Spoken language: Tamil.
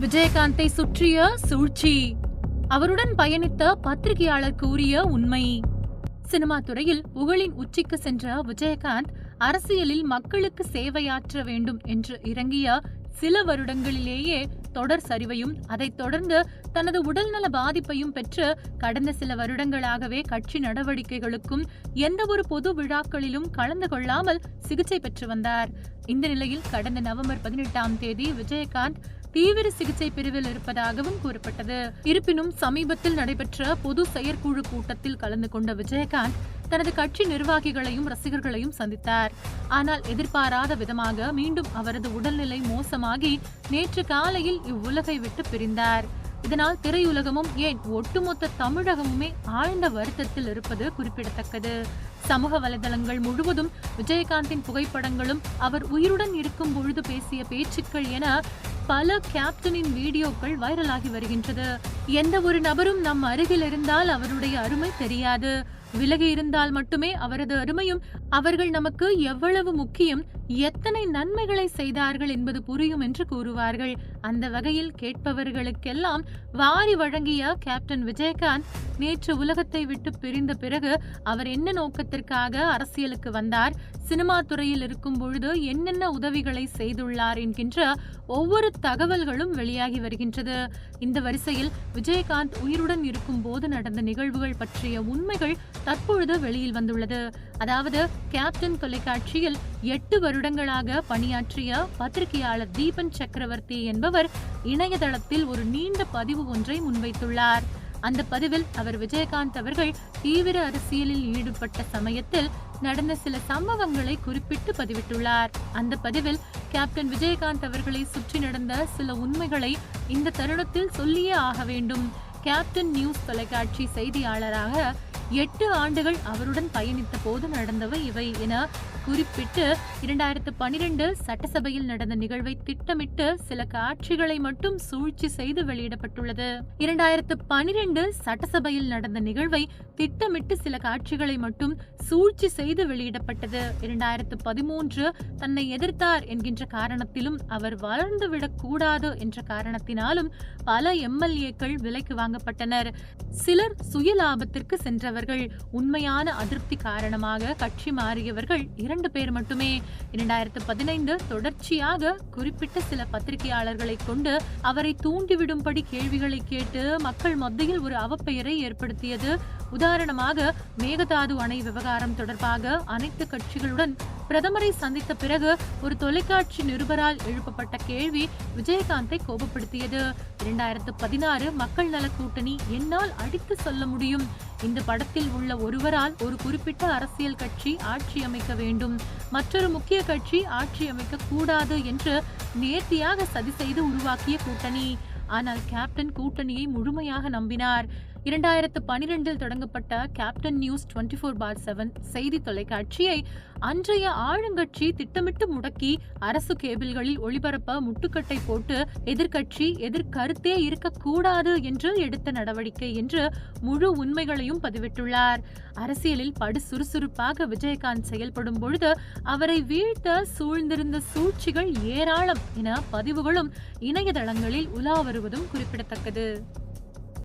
விஜயகாந்தை சுற்றிய சூழ்ச்சி. அவருடன் பயணித்த பத்திரிகையாளர் கூறிய உண்மை. சினிமா துறையில் புகழின் உச்சிக்கு சென்ற விஜயகாந்த் அரசியலில் மக்களுக்கு சேவையாற்ற வேண்டும் என்று இறங்கிய சில வருடங்களிலேயே தொடர் சரிவையும் அதைத் தொடர்ந்து தனது உடல்நல பாதிப்பையும் பெற்று கடந்த சில வருடங்களாகவே கட்சி நடவடிக்கைகளுக்கும் எந்த ஒரு பொது விழாக்களிலும் கலந்து கொள்ளாமல் சிகிச்சை பெற்று வந்தார். இந்த நிலையில் கடந்த நவம்பர் பதினெட்டாம் தேதி விஜயகாந்த் தீவிர சிகிச்சை பிரிவில் இருப்பதாகவும் கூறப்பட்டது. இருப்பினும் சமீபத்தில் நடைபெற்ற பொது செயற்குழு கூட்டத்தில் கலந்து கொண்ட விஜயகாந்த் தனது கட்சி நிர்வாகிகளையும் ரசிகர்களையும் சந்தித்தார். ஆனால் எதிர்பாராத விதமாக மீண்டும் அவரது உடல்நிலை மோசமாகி நேற்று காலையில் இவ்வுலகை விட்டு பிரிந்தார். இதனால் திரையுலகமும் ஏன் ஒட்டுமொத்த தமிழகமுமே ஆழ்ந்த வருத்தத்தில் இருப்பது குறிப்பிடத்தக்கது. சமூக வலைதளங்கள் முழுவதும் விஜயகாந்தின் புகைப்படங்களும் அவர் உயிருடன் இருக்கும் பொழுது பேசிய பேச்சுக்கள் என பல கேப்டனின் வீடியோக்கள் வைரலாகி வருகின்றது. எந்த ஒரு நபரும் நம் அருகில் இருந்தால் அவருடைய அருமை தெரியாது. விலகி இருந்தால் மட்டுமே அவரது அருமையும் அவர்கள் நமக்கு எவ்வளவு முக்கியம் எத்தனை நன்மைகளை செய்தார்கள் என்பது புரியும் என்று கூறுவார்கள். அந்த வகையில் கேட்பவர்களுக்கெல்லாம் வாரி வழங்கிய கேப்டன் விஜயகாந்த் நேற்று உலகத்தை விட்டு பிரிந்த பிறகு அவர் என்ன நோக்கத்திற்காக அரசியலுக்கு வந்தார் சினிமா துறையில் இருக்கும் பொழுது என்னென்ன உதவிகளை செய்துள்ளார் என்கின்ற ஒவ்வொரு தகவல்களும் வெளியாகி வருகின்றது. இந்த வரிசையில் விஜயகாந்த் உயிருடன் இருக்கும் போது நடந்த நிகழ்வுகள் பற்றிய உண்மைகள் தற்பொழுது வெளியில் வந்துள்ளது. அதாவது கேப்டன் தொலைக்காட்சியில் எட்டு வருடங்களாக பணியாற்றிய பத்திரிகையாளர் தீபன் சக்கரவர்த்தி என்பவர் இணையதளத்தில் ஒரு நீண்ட பதிவு ஒன்றை முன்வைத்துள்ளார். அந்த பதிவில் அவர் விஜயகாந்த் அவர்கள் தீவிர அரசியலில் ஈடுபட்ட சமயத்தில் நடந்த சில சம்பவங்களை குறிப்பிட்டு பதிவிட்டுள்ளார். அந்த பதிவில் கேப்டன் விஜயகாந்த் அவர்களை சுற்றி நடந்த சில உண்மைகளை இந்த தருணத்தில் சொல்லியே ஆக வேண்டும். கேப்டன் நியூஸ் தொலைக்காட்சி செய்தியாளராக எட்டு ஆண்டுகள் அவருடன் பயணித்த போது நடந்தவை இவை என குறிப்பிட்டு இரண்டாயிரத்து பனிரெண்டு சட்டசபையில் நடந்த நிகழ்வை திட்டமிட்டு சில காட்சிகளை மட்டும் சூழ்ச்சி செய்து வெளியிடப்பட்டுள்ளது. இரண்டாயிரத்து பனிரெண்டு சட்டசபையில் நடந்த நிகழ்வை திட்டமிட்டு சில காட்சிகளை மட்டும் சூழ்ச்சி செய்து வெளியிடப்பட்டது. இரண்டாயிரத்து பதிமூன்று தன்னை எதிர்த்தார் என்கின்ற காரணத்திலும் அவர் வளர்ந்துவிடக் கூடாது என்ற காரணத்தினாலும் பல எம்எல்ஏக்கள் விலைக்கு வாங்கப்பட்டனர். சிலர் சுய லாபத்திற்கு மாறியவர்கள் உண்மையான அதிருப்தி காரணமாக கட்சி மாறியவர்கள் இரண்டு பேர் மட்டுமே. இரண்டாயிரத்து பதினைந்து தொடர்ச்சியாக குறிப்பிட்ட சில பத்திரிகையாளர்களை கொண்டு அவரை தூண்டிவிடும்படி கேள்விகளை கேட்டு மக்கள் மத்தியில் ஒரு அவப்பெயரை ஏற்படுத்தியது. உதாரணமாக மேகதாது அணை விவகாரம் தொடர்பாக அனைத்து கட்சிகளுடன் பிரதமரை சந்தித்த பிறகு ஒரு தொலைக்காட்சி நிருபரால் எழுப்பப்பட்ட கேள்வி விஜயகாந்தை கோபப்படுத்தியது. இரண்டாயிரத்து பதினாறு மக்கள் நல கூட்டணி என்னால் அடித்து சொல்ல முடியும். இந்த படத்தில் உள்ள ஒருவரால் ஒரு குறிப்பிட்ட அரசியல் கட்சி ஆட்சி அமைக்க வேண்டும். மற்றொரு முக்கிய கட்சி ஆட்சி அமைக்க கூடாது என்று நேர்த்தியாக சதி செய்து உருவாக்கிய கூட்டணி. ஆனால் கேப்டன் கூட்டணியை முழுமையாக நம்பினார். இரண்டாயிரத்து பனிரெண்டில் தொடங்கப்பட்ட captain news twenty four by seven செய்தி தொலைக்காட்சியை அன்றைய ஆளுங்கட்சி திட்டமிட்டு முடக்கி அரசு கேபிள்களில் ஒளிபரப்ப முட்டுக்கட்டை போட்டு எதிர்க்கட்சி எதிர்கருத்தே இருக்கக்கூடாது என்று எடுத்த நடவடிக்கை என்று முழு உண்மைகளையும் பதிவிட்டுள்ளார். அரசியலில் படு சுறுசுறுப்பாக விஜயகாந்த் செயல்படும் பொழுது அவரை வீழ்த்த சூழ்ந்திருந்த சூழ்ச்சிகள் ஏராளம் என பதிவுகளும் இணையதளங்களில் உலா வருவதும் குறிப்பிடத்தக்கது.